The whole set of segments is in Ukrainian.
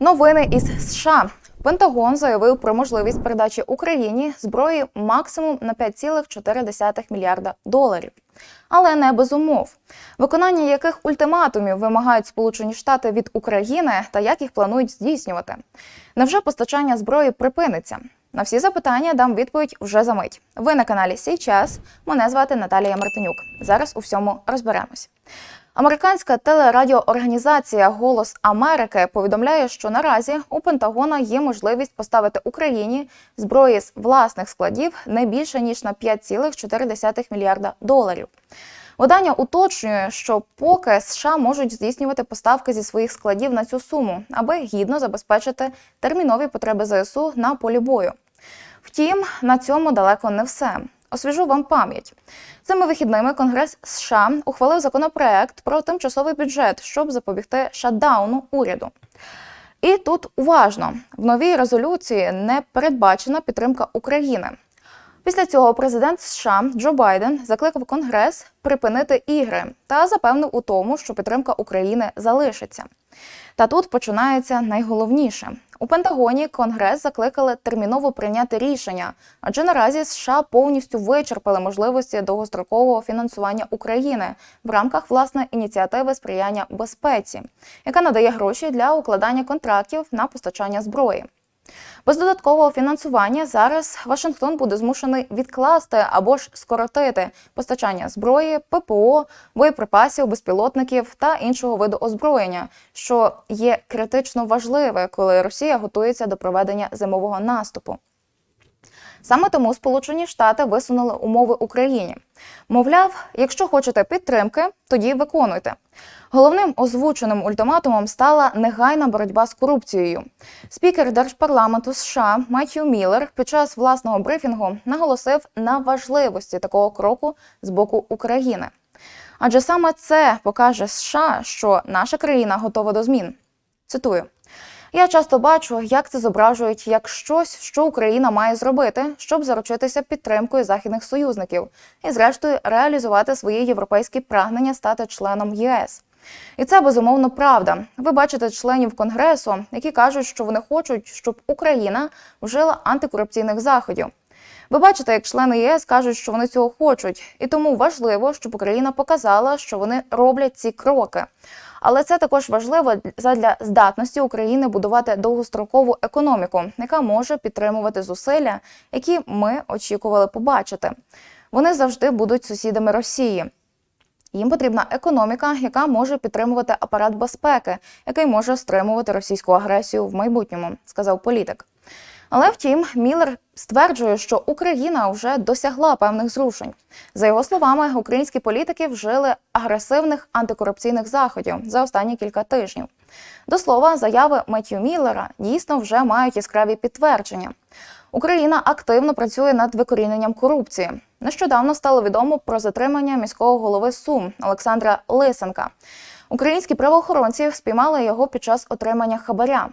Новини із США. Пентагон заявив про можливість передачі Україні зброї максимум на 5,4 мільярда доларів. Але не без умов, виконання яких ультиматумів вимагають Сполучені Штати від України та як їх планують здійснювати. Невже постачання зброї припиниться? На всі запитання дам відповідь вже за мить. Ви на каналі Сій. Мене звати Наталія Мартинюк. Зараз у всьому розберемось. Американська телерадіоорганізація Голос Америки повідомляє, що наразі у Пентагона є можливість поставити Україні зброї з власних складів не більше ніж на 5,4 мільярда доларів. Видання уточнює, що поки США можуть здійснювати поставки зі своїх складів на цю суму, аби гідно забезпечити термінові потреби ЗСУ на полі бою. Втім, на цьому далеко не все. Освіжу вам пам'ять. Цими вихідними Конгрес США ухвалив законопроект про тимчасовий бюджет, щоб запобігти шатдауну уряду. І тут уважно в новій резолюції не передбачена підтримка України. Після цього президент США Джо Байден закликав Конгрес припинити ігри та запевнив у тому, що підтримка України залишиться. Та тут починається найголовніше. У Пентагоні Конгрес закликали терміново прийняти рішення, адже наразі США повністю вичерпали можливості довгострокового фінансування України в рамках власне ініціативи сприяння безпеці, яка надає гроші для укладання контрактів на постачання зброї. Без додаткового фінансування зараз Вашингтон буде змушений відкласти або ж скоротити постачання зброї, ППО, боєприпасів, безпілотників та іншого виду озброєння, що є критично важливе, коли Росія готується до проведення зимового наступу. Саме тому Сполучені Штати висунули умови Україні. Мовляв, якщо хочете підтримки, тоді виконуйте. Головним озвученим ультиматумом стала негайна боротьба з корупцією. Спікер Держпарламенту США Меттью Міллер під час власного брифінгу наголосив на важливості такого кроку з боку України. Адже саме це покаже США, що наша країна готова до змін. Цитую. Я часто бачу, як це зображують як щось, що Україна має зробити, щоб заручитися підтримкою західних союзників і, зрештою, реалізувати свої європейські прагнення стати членом ЄС. І це безумовно правда. Ви бачите членів конгресу, які кажуть, що вони хочуть, щоб Україна вжила антикорупційних заходів. Ви бачите, як члени ЄС кажуть, що вони цього хочуть, і тому важливо, щоб Україна показала, що вони роблять ці кроки. Але це також важливо для здатності України будувати довгострокову економіку, яка може підтримувати зусилля, які ми очікували побачити. Вони завжди будуть сусідами Росії. Їм потрібна економіка, яка може підтримувати апарат безпеки, який може стримувати російську агресію в майбутньому, сказав політик. Але втім, Міллер стверджує, що Україна вже досягла певних зрушень. За його словами, українські політики вжили агресивних антикорупційних заходів за останні кілька тижнів. До слова, заяви Меттью Міллера дійсно вже мають яскраві підтвердження. Україна активно працює над викоріненням корупції. Нещодавно стало відомо про затримання міського голови Сум Олександра Лисенка. Українські правоохоронці спіймали його під час отримання хабаря.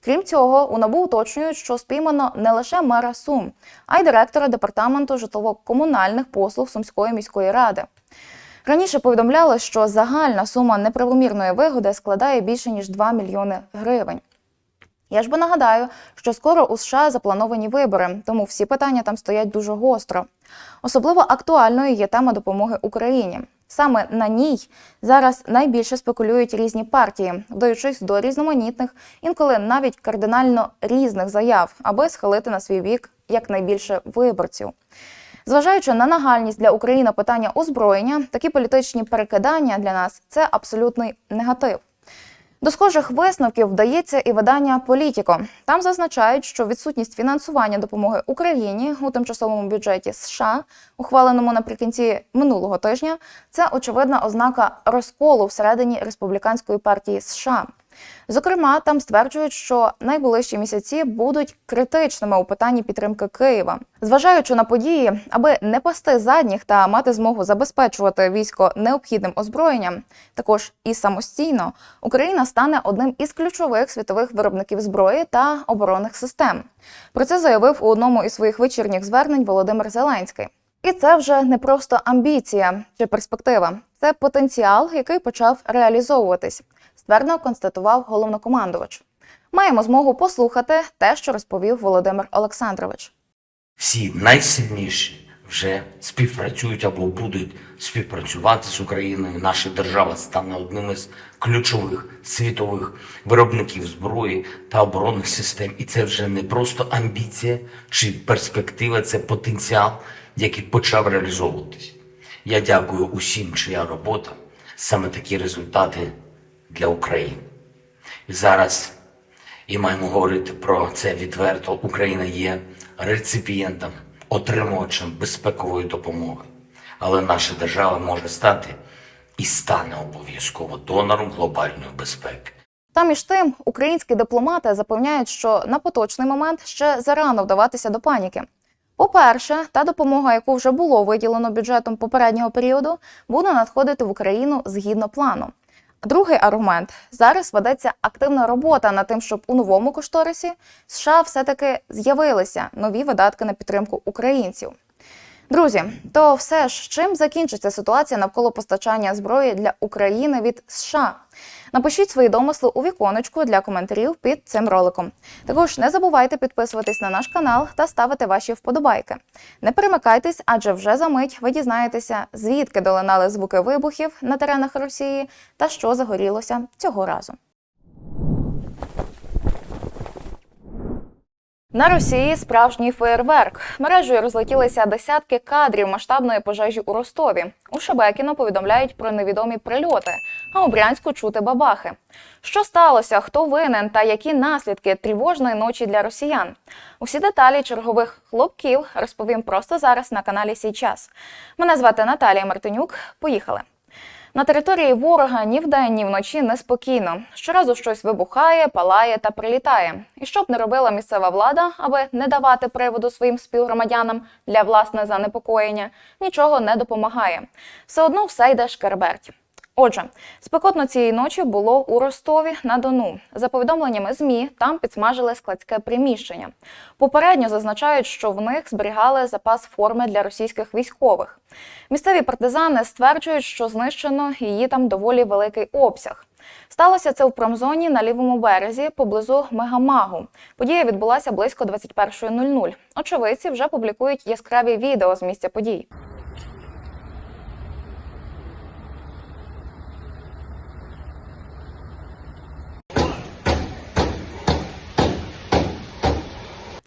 Крім цього, у НАБУ уточнюють, що спіймано не лише мера Сум, а й директора департаменту житлово-комунальних послуг Сумської міської ради. Раніше повідомляли, що загальна сума неправомірної вигоди складає більше ніж 2 мільйони гривень. Я ж би нагадаю, що скоро у США заплановані вибори, тому всі питання там стоять дуже гостро. Особливо актуальною є тема допомоги Україні. Саме на ній зараз найбільше спекулюють різні партії, вдаючись до різноманітних, інколи навіть кардинально різних заяв, аби схилити на свій бік якнайбільше виборців. Зважаючи на нагальність для України питання озброєння, такі політичні перекидання для нас це абсолютний негатив. До схожих висновків вдається і видання Політіко. Там зазначають, що відсутність фінансування допомоги Україні у тимчасовому бюджеті США, ухваленому наприкінці минулого тижня, це очевидна ознака розколу всередині республіканської партії США. Зокрема, там стверджують, що найближчі місяці будуть критичними у питанні підтримки Києва, зважаючи на події, аби не пасти задніх та мати змогу забезпечувати військо необхідним озброєнням, також і самостійно Україна стане одним із ключових світових виробників зброї та оборонних систем. Про це заявив у одному із своїх вечірніх звернень Володимир Зеленський. І це вже не просто амбіція чи перспектива, це потенціал, який почав реалізовуватись ствердно констатував головнокомандувач. Маємо змогу послухати те, що розповів Володимир Олександрович. всі найсильніші вже співпрацюють або будуть співпрацювати з Україною. Наша держава стане одним із ключових світових виробників зброї та оборонних систем. І це вже не просто амбіція чи перспектива, це потенціал, який почав реалізовуватись. Я дякую усім, чия робота саме такі результати для України. І зараз і маємо говорити про це відверто. Україна є реципієнтом, отримувачем безпекової допомоги. Але наша держава може стати і стане обов'язково донором глобальної безпеки. Та між тим, українські дипломати запевняють, що на поточний момент ще зарано вдаватися до паніки. По-перше, та допомога, яку вже було виділено бюджетом попереднього періоду, буде надходити в Україну згідно плану. Другий аргумент зараз ведеться активна робота над тим, щоб у новому кошторисі США все-таки з'явилися нові видатки на підтримку українців. Друзі, то все ж чим закінчиться ситуація навколо постачання зброї для України від США? Напишіть свої домисли у віконечку для коментарів під цим роликом. Також не забувайте підписуватись на наш канал та ставити ваші вподобайки. Не перемикайтесь, адже вже за мить ви дізнаєтеся, звідки долинали звуки вибухів на теренах Росії та що загорілося цього разу. На Росії справжній феєрверк. Мережею розлетілися десятки кадрів масштабної пожежі у Ростові. У Шебекіно повідомляють про невідомі прильоти, а у Брянську чути бабахи. Що сталося, хто винен та які наслідки тривожної ночі для росіян? Усі деталі чергових хлопків розповім просто зараз на каналі Сій час. Мене звати Наталія Мартинюк. Поїхали. На території ворога ні вдень, ні вночі неспокійно. Щоразу щось вибухає, палає та прилітає. І що б не робила місцева влада, аби не давати приводу своїм співгромадянам для власне занепокоєння, нічого не допомагає. Все одно все йде шкерберть. Отже, спекотно цієї ночі було у Ростові на Дону. За повідомленнями ЗМІ, там підсмажили складське приміщення. Попередньо зазначають, що в них зберігали запас форми для російських військових. Місцеві партизани стверджують, що знищено її там доволі великий обсяг. Сталося це у промзоні на лівому березі поблизу Мегамагу. Подія відбулася близько 21.00. Очевидці вже публікують яскраві відео з місця подій.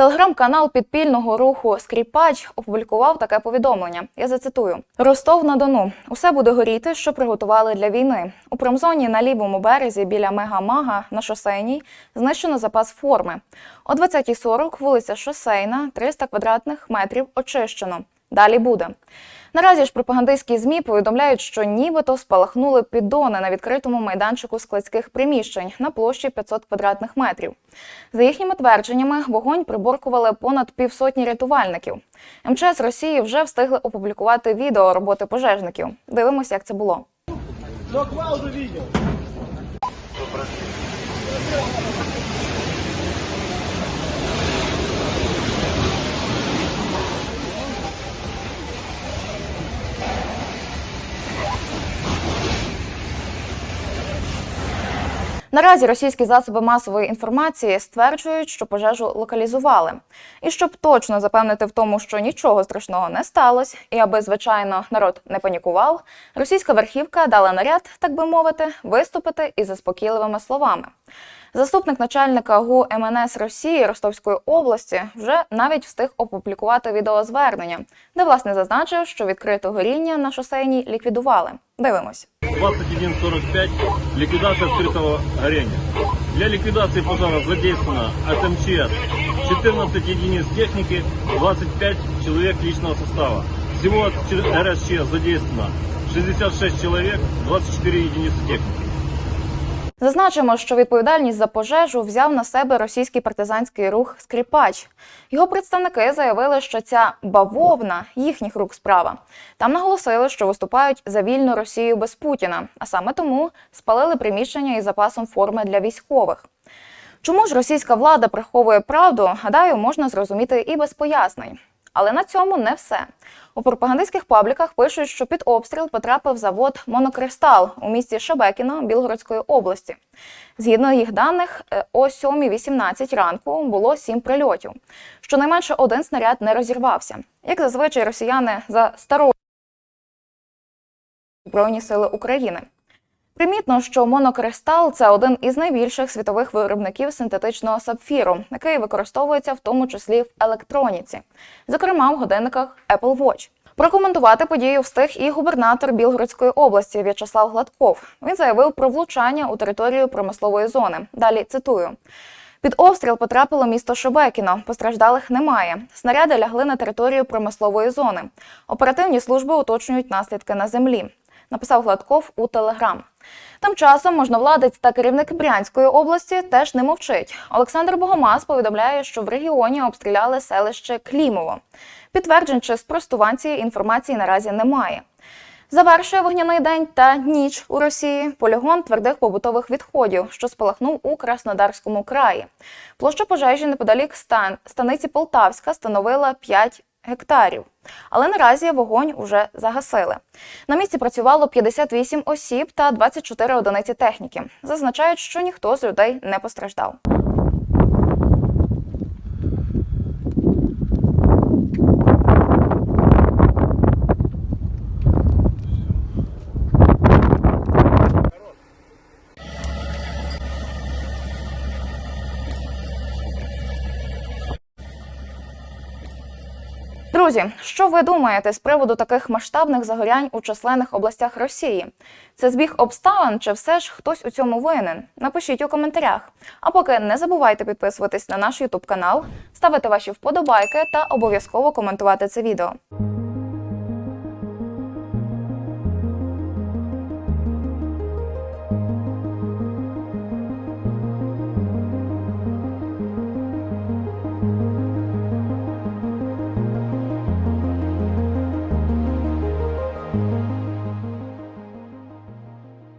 Телеграм-канал підпільного руху Скріпач опублікував таке повідомлення. Я зацитую: Ростов на Дону. Усе буде горіти, що приготували для війни. У промзоні на лівому березі біля Мегамага на шосейній знищено запас форми. О 20.40 вулиця Шосейна, 300 квадратних метрів очищено. Далі буде. Наразі ж пропагандистські змі повідомляють, що нібито спалахнули піддони на відкритому майданчику складських приміщень на площі 500 квадратних метрів. За їхніми твердженнями, вогонь приборкували понад півсотні рятувальників. МЧС Росії вже встигли опублікувати відео роботи пожежників. Дивимося, як це було. Шоквал уже видел. Наразі російські засоби масової інформації стверджують, що пожежу локалізували. І щоб точно запевнити в тому, що нічого страшного не сталося, і аби, звичайно, народ не панікував, російська верхівка дала наряд, так би мовити, виступити із заспокійливими словами. Заступник начальника ГУ МНС Росії Ростовської області вже навіть встиг опублікувати відеозвернення, де власне зазначив, що відкрите горіння на шосейній ліквідували. Дивимось. 21.45. Ликвидация открытого горения. Для ликвидации пожара задействовано от МЧС 14 единиц техники, 25 человек личного состава. Всего от РСЧ задействовано 66 человек, 24 единицы техники. Зазначимо, що відповідальність за пожежу взяв на себе російський партизанський рух Скріпач. Його представники заявили, що ця бавовна їхніх рук справа. Там наголосили, що виступають за вільну Росію без Путіна, а саме тому спалили приміщення із запасом форми для військових. Чому ж російська влада приховує правду, гадаю, можна зрозуміти і без пояснень. Але на цьому не все. У пропагандистських пабліках пишуть, що під обстріл потрапив завод Монокристал у місті Шебекіно Білгородської області. Згідно їх даних, е, о 7.18 ранку було сім прильотів. Щонайменше один снаряд не розірвався. Як зазвичай росіяни за старою Збройні сили України. Примітно, що монокристал це один із найбільших світових виробників синтетичного сапфіру, який використовується в тому числі в електроніці, зокрема в годинниках Apple Watch. Прокоментувати подію встиг і губернатор Білгородської області В'ячеслав Гладков. Він заявив про влучання у територію промислової зони. Далі цитую. Під обстріл потрапило місто Шебекіно. Постраждалих немає. Снаряди лягли на територію промислової зони. Оперативні служби уточнюють наслідки на землі. Написав Гладков у телеграм. Тим часом можновладець та керівник Брянської області теж не мовчить. Олександр Богомаз повідомляє, що в регіоні обстріляли селище Клімово. Підтверджень чи спростувань цієї інформації наразі немає. Завершує вогняний день та ніч у Росії полігон твердих побутових відходів, що спалахнув у Краснодарському краї. Площа пожежі неподалік стан станиці Полтавська становила 5 гектарів. Але наразі вогонь уже загасили. На місці працювало 58 осіб та 24 одиниці техніки. Зазначають, що ніхто з людей не постраждав. Друзі, що ви думаєте з приводу таких масштабних загорянь у численних областях Росії? Це збіг обставин чи все ж хтось у цьому винен? Напишіть у коментарях. А поки не забувайте підписуватись на наш Ютуб канал, ставити ваші вподобайки та обов'язково коментувати це відео.